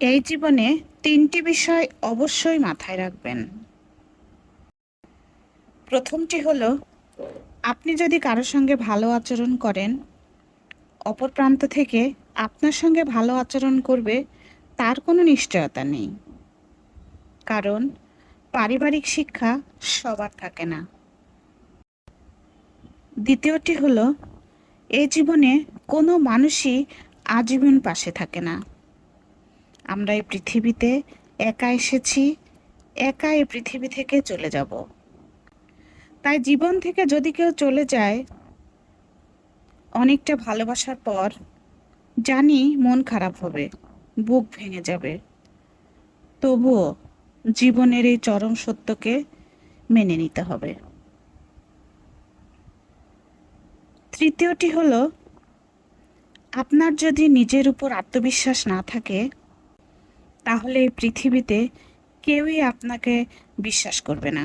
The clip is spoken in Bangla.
এই জীবনে তিনটি বিষয় অবশ্যই মাথায় রাখবেন। প্রথমটি হলো, আপনি যদি কারোর সঙ্গে ভালো আচরণ করেন, অপর প্রান্ত থেকে আপনার সঙ্গে ভালো আচরণ করবে, তার কোনো নিশ্চয়তা নেই। কারণ, পারিবারিক শিক্ষা সবার থাকে না। দ্বিতীয়টি হলো, এই জীবনে কোনো মানুষই আজীবন পাশে থাকে না। আমরা এই পৃথিবীতে একা এসেছি, একা এই পৃথিবী থেকে চলে যাব। তাই জীবন থেকে যদি কেউ চলে যায়, অনেকটা ভালোবাসার পর জানি মন খারাপ হবে, বুক ভেঙে যাবে। তবুও জীবনের এই চরম সত্যকে মেনে নিতে হবে। তৃতীয়টি হলো, আপনার যদি নিজের উপর আত্মবিশ্বাস না থাকে তাহলে এই পৃথিবীতে কেউই আপনাকে বিশ্বাস করবে না।